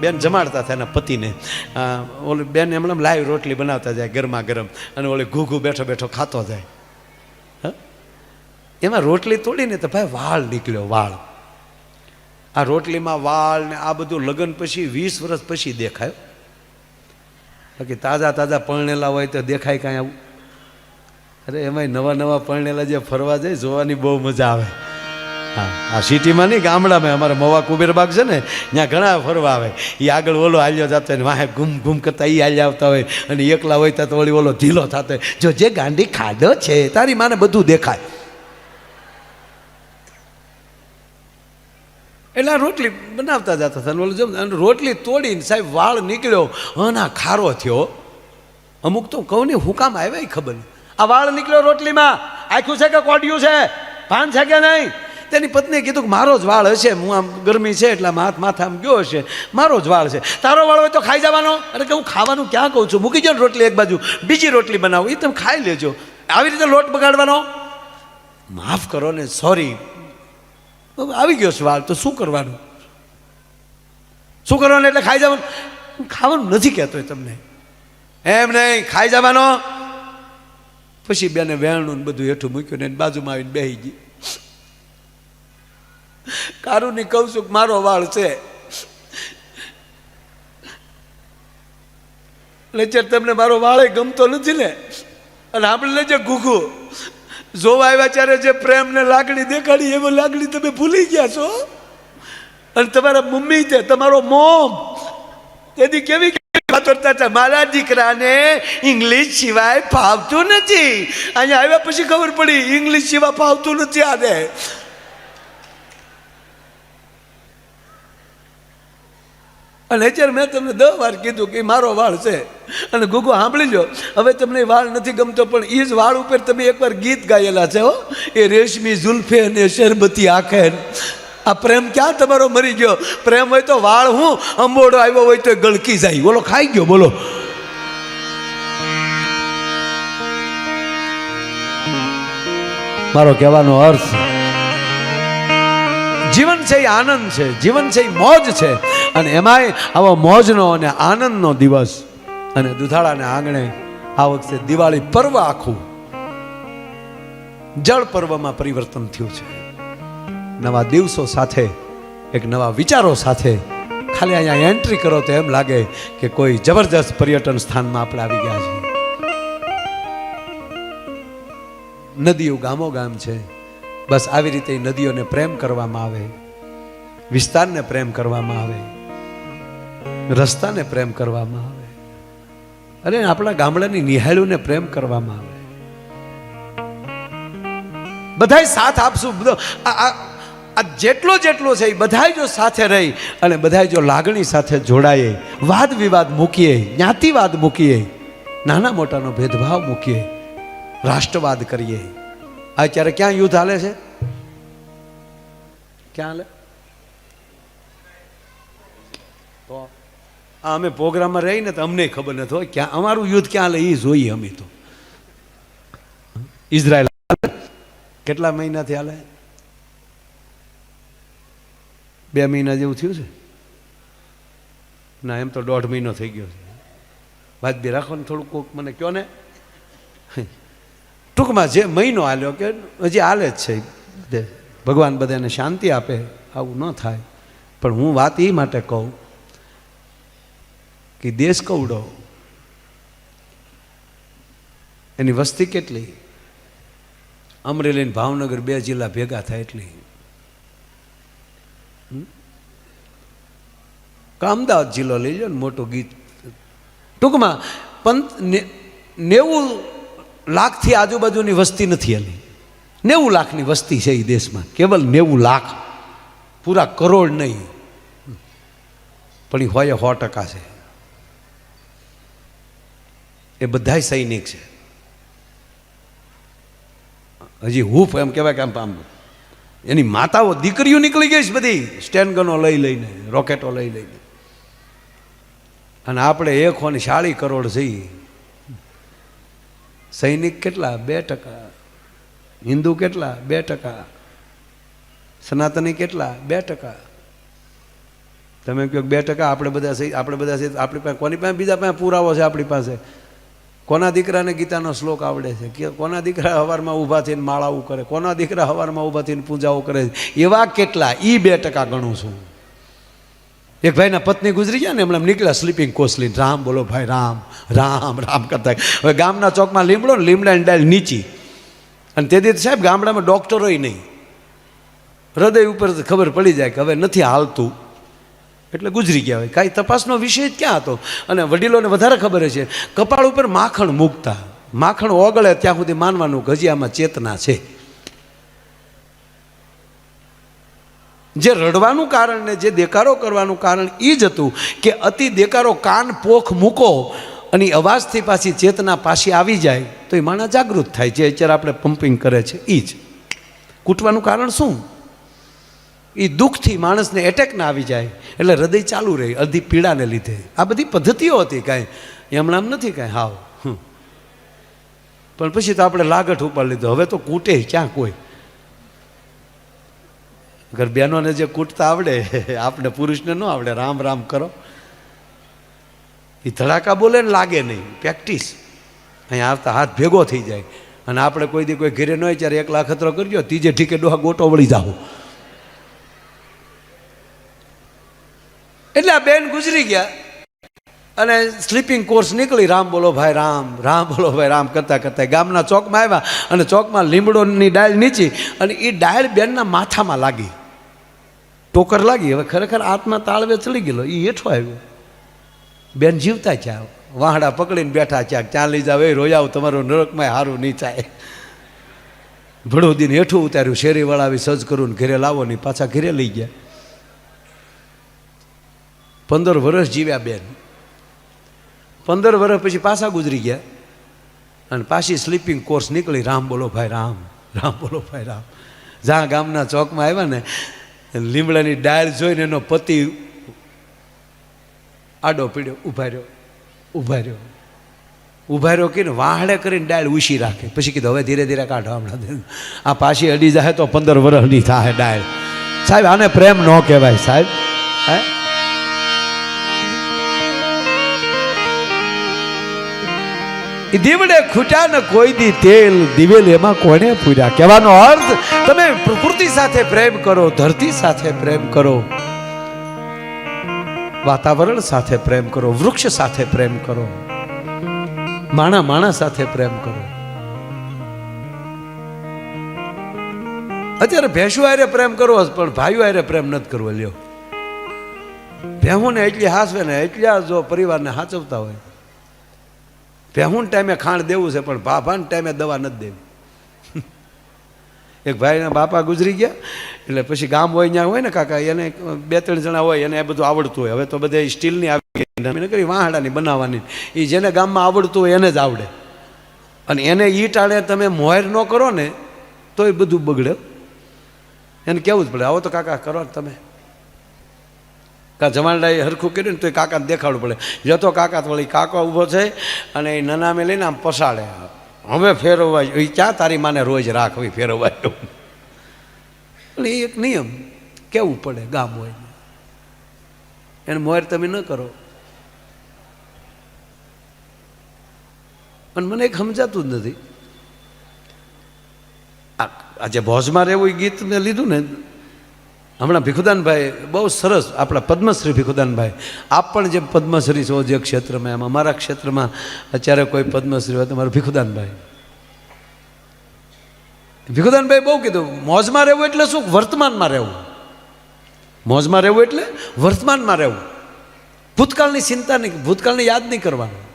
બેન જમાડતા હતા એના પતિને. ઓલી બેન એમણે લાઈવ રોટલી બનાવતા જાય ગરમા ગરમ અને ઓલી ઘૂઘુ બેઠો બેઠો ખાતો જાય? એમાં રોટલી તોડીને તો ભાઈ વાળ નીકળ્યો, વાળ. આ રોટલીમાં વાળ ને આ બધું લગ્ન પછી વીસ વર્ષ પછી દેખાય. બાકી તાજા તાજા પરણેલા હોય તો દેખાય કાંઈ આવું. અરે એમાંય નવા નવા પરણેલા જે ફરવા જાય જોવાની બહુ મજા આવે. હા, આ સિટીમાં નહીં, ગામડામાં. અમારે મોવા કુબેરબાગ છે ને, ત્યાં ઘણા ફરવા આવે. એ આગળ ઓલો હાલ્યો જતો હોય ને, વાહે ઘૂમ ઘૂમ કરતા એ હાલ્યા આવતા હોય. અને એકલા હોય તો વળી ઓલો ઢીલો થતો હોય. જો જે ગાંડી ખાડો છે, તારી માને બધું દેખાય. એટલે રોટલી બનાવતા જતા હતા ઓલું જેમ, અને રોટલી તોડીને સાહેબ વાળ નીકળ્યો. અને ખારો થયો. અમુક તો કહું ને, હું કામ આવ્યા ખબર નહીં. આ વાળ નીકળ્યો રોટલીમાં. આખું છે કે કોડિયું છે? ભાન છે કે નહીં? તેની પત્નીએ કીધું કે મારો જ વાળ હશે, હું આમ ગરમી છે એટલે હાથ માથા આમ ગયો હશે. મારો જ વાળ છે. તારો વાળ હોય તો ખાઈ જવાનો. અરે કે હું ખાવાનું ક્યાં કહું છું? મૂકી જાઓ રોટલી એક બાજુ. બીજી રોટલી બનાવો. એ તમે ખાઈ લેજો. આવી રીતે લોટ બગાડવાનો? માફ કરો ને સોરી આવી ગયો છે વાળ, તો શું કરવાનું? શું કરવાનું એટલે ખાઈ જવાનું? ખાવાનું નથી કહેતો તમને. એમ નહીં, ખાઈ જવાનો. પછી બેને વેણું બધું હેઠું મૂક્યું ને બાજુમાં આવીને બેસી ગઈ. કારુની કહું છું મારો વાળ છે. લેચર તમને મારો વાળે ગમતો નથી ને? અને આપણે લેજે ઘૂઘું. જોવા આવ્યા ત્યારે જે પ્રેમ ને લાગણી દેખાડી એમાં લાગણી તમે ભૂલી ગયા છો? અને તમારા મમ્મી છે, તમારો મોમ. તેથી કેવી કેવી વાતો હતા? મારા દીકરાને ઇંગ્લિશ સિવાય ફાવતું નથી. અહીંયા આવ્યા પછી ખબર પડી, ઇંગ્લિશ સિવાય ફાવતું નથી આને. અને અત્યારે મેં તમને દસ વાર કીધું કે મારો વાળ છે. અને ગુગુ સાંભળી લો, હવે તમને વાળ નથી ગમતો, પણ એ જ વાળ ઉપર તમે એકવાર ગીત ગાયેલા છે હો. એ રેશમી જુલ્ફે અને શરબતી આખે આ પ્રેમ ક્યાં તમારો મરી ગયો? પ્રેમ હોય તો વાળ હું, અંબોડો આવ્યો હોય તો ગળકી જાય. બોલો, ખાઈ ગયો, બોલો. મારો કહેવાનો અર્થ જીવન છે એ આનંદ છે, જીવન છે એ મોજ છે. અને એમાંય આવો મોજનો અને આનંદનો દિવસ અને દુધાળાને આંગણે આ વખતે દિવાળી પર્વ આખું જળ પર્વમાં પરિવર્તન થયું છે. નવા દિવસો સાથે, એક નવા વિચારો સાથે ખાલી અહીંયા એન્ટ્રી કરો તો એમ લાગે કે કોઈ જબરજસ્ત પર્યટન સ્થાનમાં આપણે આવી ગયા છીએ. નદીઓ ગામો ગામ છે. બસ આવી રીતે નદીઓને પ્રેમ કરવામાં આવે, વિસ્તારને પ્રેમ કરવામાં આવે, રસ્તાને પ્રેમ કરવામાં આવે અરે આપણા ગામડાની નિહાળુને પ્રેમ કરવામાં આવે. બધાય સાથ આપશું, બધો આ જેટલો જેટલો છે એ બધાય જો સાથે રહી અને બધાય જો લાગણી સાથે જોડાઈએ વાદ વિવાદ મૂકીએ, જ્ઞાતિવાદ મૂકીએ, નાના મોટાનો ભેદભાવ મૂકીએ, રાષ્ટ્રવાદ કરીએ. અત્યારે ક્યાં યુદ્ધ હાલે છે? ક્યાં હાલે? તો આ અમે પ્રોગ્રામમાં રહીને તો અમને ખબર નથી હોય ક્યાં અમારું યુદ્ધ ક્યાં હાલે એ જોઈએ અમે તો. ઇઝરાયલ? કેટલા મહિનાથી હાલે? બે મહિના જેવું થયું છે? ના, એમ તો દોઢ મહિનો થઈ ગયો છે. વાત બી રાખો ને થોડુંક કોક મને કહો ને? ટૂંકમાં જે મહિનો હાલ્યો કે હજી હાલે જ છે. ભગવાન બધાને શાંતિ આપે, આવું ન થાય. પણ હું વાત એ માટે કહું કે દેશ કવડો, એની વસ્તી કેટલી? અમરેલી ભાવનગર બે જિલ્લા ભેગા થાય એટલી? અમદાવાદ જિલ્લો લઈ લો ને મોટું ગીત. ટૂંકમાં પંત નેવું લાખથી આજુબાજુની વસ્તી નથી એની નેવું લાખની વસ્તી છે એ દેશમાં. કેવલ નેવું લાખ. પૂરા કરોડ નહીં. પણ એ હોય સો ટકા છે. એ બધાય સૈનિક છે. હજી હૂફ એમ કહેવાય કે આમ આમ. એની માતાઓ દીકરીઓ નીકળી ગઈ છે બધી. સ્ટેન્ડગનો ગનો લઈ લઈને, રોકેટો લઈ લઈને. અને આપણે એક ને શાળી કરોડ છીએ સૈનિક કેટલા? બે ટકા. હિન્દુ કેટલા? બે ટકા. સનાતની કેટલા? બે ટકા. તમે કહો બે ટકા, આપણે બધા આપણે બધા આપણી પાસે કોની પાસે? બીજા પાસે પુરાવો છે આપણી પાસે. કોના દીકરાને ગીતાનો શ્લોક આવડે છે? કે કોના દીકરા હવારમાં ઊભા થઈને માળાઓ કરે? કોના દીકરા હવારમાં ઊભા થઈને પૂજાઓ કરે એવા કેટલા? એ બે ટકા ગણું છું. એક ભાઈના પત્ની ગુજરી ગયા ને હમણાં નીકળ્યા સ્લીપિંગ કોસલીન રામ, બોલો ભાઈ, રામ રામ રામ કરતા હવે ગામના ચોકમાં લીમડો ને લીમડાની ડાળ નીચી. અને તેથી સાહેબ ગામડામાં ડૉક્ટરોય નહીં. હૃદય ઉપર ખબર પડી જાય કે હવે નથી હાલતું. એટલે ગુજરી ગયા હોય. કાંઈ તપાસનો વિષય જ ક્યાં હતો? અને વડીલોને વધારે ખબર છે કપાળ ઉપર માખણ મૂકતા. માખણ ઓગળે ત્યાં સુધી માનવાનું કે આમાં ચેતના છે. જે રડવાનું કારણ ને જે દેકારો કરવાનું કારણ એ જ હતું કે અતિ દેકારો કાન પોખ મૂકો અને અવાજથી પાછી ચેતના પાછી આવી જાય, તો એ માણસ જાગૃત થાય. જે અત્યારે આપણે પમ્પિંગ કરે છે એ જ. કૂટવાનું કારણ શું? એ દુઃખથી માણસને એટેક ના આવી જાય, એટલે હૃદય ચાલુ રહે, અડધી પીડાને લીધે. આ બધી પદ્ધતિઓ હતી કાંઈ. એમણામ નથી કાંઈ. હાવ. પણ પછી તો આપણે લાગઠ ઉપર લીધો. હવે તો કૂટે ક્યાં કોઈ? અગર બહેનોને જે કૂટતા આવડે આપણે પુરુષને ન આવડે, રામ રામ કરો. એ ધડાકા બોલે ને લાગે નહીં, પ્રેક્ટિસ. અહીંયા આવતા હાથ ભેગો થઈ જાય. અને આપણે કોઈ દી કોઈ ઘેરે ન હોય ત્યારે એકલા ખતરો કરજો, ત્રીજે ઠીકે ડોહા ગોટો વળી જાઓ એટલે આ બેન ગુજરી ગયા. અને સ્લીપિંગ કોર્સ નીકળી, રામ બોલો ભાઈ રામ રામ બોલો ભાઈ રામ કરતાં કરતાં ગામના ચોકમાં આવ્યા. અને ચોકમાં લીમડોની ડાળ નીચી, અને એ ડાળ બેનના માથામાં લાગી. ટોકર લાગી. હવે ખરેખર આત્મા તાળવે ચડી ગયેલો. એ હેઠો આવ્યો. બેન જીવતા ચા વાહડા પકડીને બેઠા છે ક્યાં લઈ જાવ? એ રોયાવ તમારું નરકમાં સારું નહીં થાય. ભડોદીને હેઠું ઉતાર્યું. શેરીવાળા વળાવી સજ કરું ઘરે લાવો ને પાછા ઘરે લઈ ગયા. પંદર વર્ષ જીવ્યા બેન. પંદર વર્ષ પછી પાછા ગુજરી ગયા. અને પાછી સ્લીપિંગ કોર્સ નીકળી. રામ બોલો ભાઈ, રામ. રામ બોલો ભાઈ, રામ. જ્યાં ગામના ચોકમાં આવ્યા ને લીમડાની ડાળ જોઈને એનો પતિ આડો પીડ્યો ઊભા રહ્યો ઊભા રહ્યો ઊભા રહ્યો કહીને વાહડે કરીને ડાળ ઉછી રાખે. પછી કીધું, હવે ધીરે ધીરે કાઢો હમણાં આ પાછી અડી જાય તો પંદર વર્ષની થાય ડાળ. સાહેબ, આને પ્રેમ ન કહેવાય સાહેબ. હે? દીવડે ખૂટ્યા ને કોઈ દી તેલ, દિવેલ એમાં કોને પૂર્યા? કહેવાનો અર્થ, તમે પ્રકૃતિ સાથે પ્રેમ કરો, ધરતી સાથે પ્રેમ કરો, વાતાવરણ સાથે પ્રેમ કરો, વૃક્ષ સાથે પ્રેમ કરો, માણા માણા સાથે પ્રેમ કરો. અત્યારે ભેંસુ આરે પ્રેમ કરવો પણ ભાઈઓ આરે પ્રેમ નથી કરવો, લ્યો. ભેહુને એટલી હાસવે ને એટલા જો પરિવારને હાચવતા હોય. ભેહું ટાઈમે ખાણ દેવું છે, પણ ભાભાને ટાઈમે દવા નથી દેવી. એક ભાઈના બાપા ગુજરી ગયા, એટલે પછી ગામ હોય ત્યાં હોય ને કાકા, એને બે ત્રણ જણા હોય, એને એ બધું આવડતું હોય. હવે તો બધે સ્ટીલની આવી ગઈ કરી વાહડાની બનાવવાની. એ જેને ગામમાં આવડતું હોય એને જ આવડે. અને એને ટાળે તમે મોહેર ન કરો ને તો એ બધું બગડે. એને કેવું જ પડે. આવો તો કાકા, કરો તમે. કા જમાનડાએ હરખું કર્યું ને તો એ કાકાને દેખાડવું પડે. જતો કાકા તો વળી કાકો ઊભો છે અને એ નનામે લઈને આમ પસાડે. હવે ફેરવવા એ ક્યાં તારી માને રોજ રાખવી ફેરવવા એટલે એ એક નિયમ, કેવું પડે ગામ હોય એને મોર તમે ન કરો. અને મને એક સમજાતું જ નથી. આ આજે ભોજમાં રહેવું એ ગીત મેં લીધું ને હમણાં ભીખુદાનભાઈ બહુ સરસ આપણા પદ્મશ્રી ભીખુદાનભાઈ. આપ પણ જે પદ્મશ્રી છો, જે ક્ષેત્રમાં, એમાં મારા ક્ષેત્રમાં અત્યારે કોઈ પદ્મશ્રી હોય તો મારું ભીખુદાનભાઈ. ભીખુદાનભાઈ બહુ કીધું, મોજમાં રહેવું એટલે શું? વર્તમાનમાં રહેવું. મોજમાં રહેવું એટલે વર્તમાનમાં રહેવું. ભૂતકાળની ચિંતા નહીં, ભૂતકાળની યાદ નહીં કરવાનું.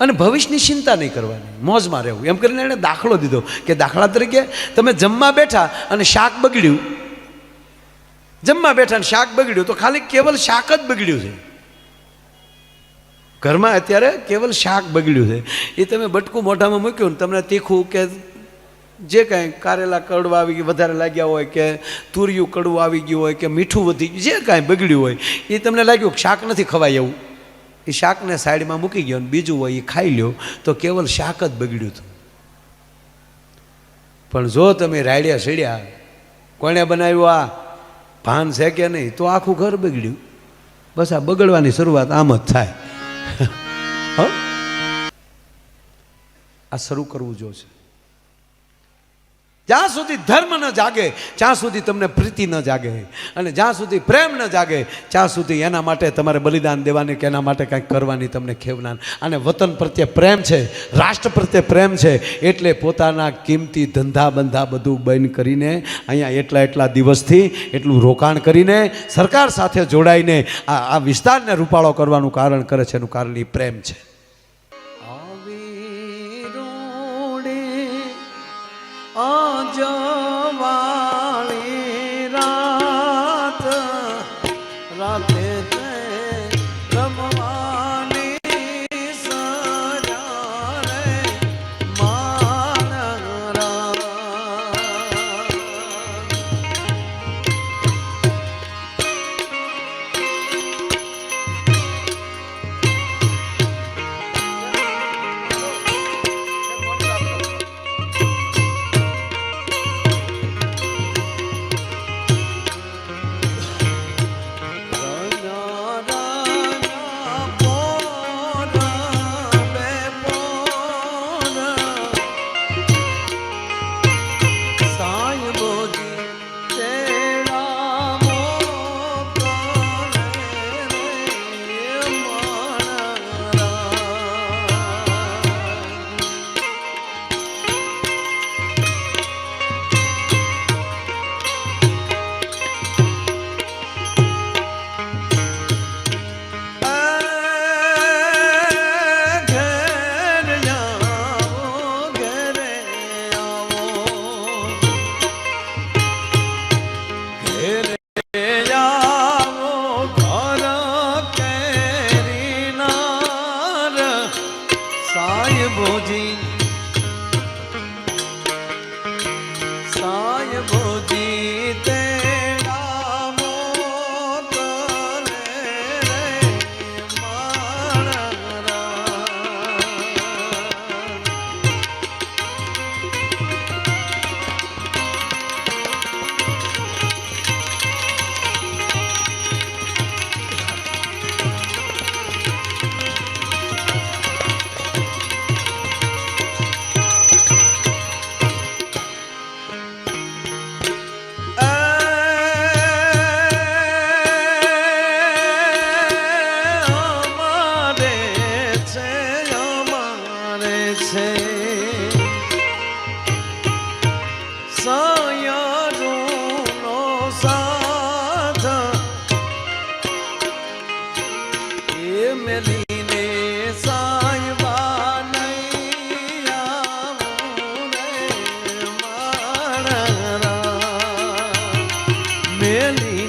અને ભવિષ્યની ચિંતા નહીં કરવાની. મોજમાં રહેવું. એમ કરીને એણે દાખલો દીધો કે દાખલા તરીકે તમે જમવા બેઠા અને શાક બગડ્યું. જમવા બેઠા શાક બગડ્યું તો ખાલી કેવલ શાક જ બગડ્યું છે. ઘરમાં અત્યારે કેવલ શાક બગડ્યું છે. એ તમે બટકું મોઢામાં મૂક્યું ને તમને તીખું કે જે કાંઈ કારેલા કડવા આવી ગયું, વધારે લાગ્યા હોય કે તુરિયું કડવું આવી ગયું હોય કે મીઠું વધી ગયું, જે કાંઈ બગડ્યું હોય, એ તમને લાગ્યું શાક નથી ખવાય એવું. એ શાકને સાઈડમાં મૂકી ગયો ને બીજું હોય એ ખાઈ લ્યો તો કેવલ શાક જ બગડ્યું હતું. પણ જો તમે રાડ્યા સડ્યા કોણે બનાવ્યું આ? ભાન છે કે નહીં, તો આખું ઘર બગડ્યું. બસ આ બગડવાની શરૂઆત આમ જ થાય. આ શરૂ કરવું જોશે. જ્યાં સુધી ધર્મ ન જાગે ત્યાં સુધી તમને પ્રીતિ ન જાગે અને જ્યાં સુધી પ્રેમ ન જાગે, ત્યાં સુધી એના માટે તમારે બલિદાન દેવાની કે એના માટે કાંઈક કરવાની તમને ખેવના. અને વતન પ્રત્યે પ્રેમ છે, રાષ્ટ્ર પ્રત્યે પ્રેમ છે, એટલે પોતાના કિંમતી ધંધા બંધા બધું બંધ કરીને અહીંયા એટલા એટલા દિવસથી એટલું રોકાણ કરીને સરકાર સાથે જોડાઈને આ આ વિસ્તારને રૂપાળો કરવાનું કારણ કરે છે, એનું કારણ એ પ્રેમ છે. આજવાળી રાત રાતે வேலி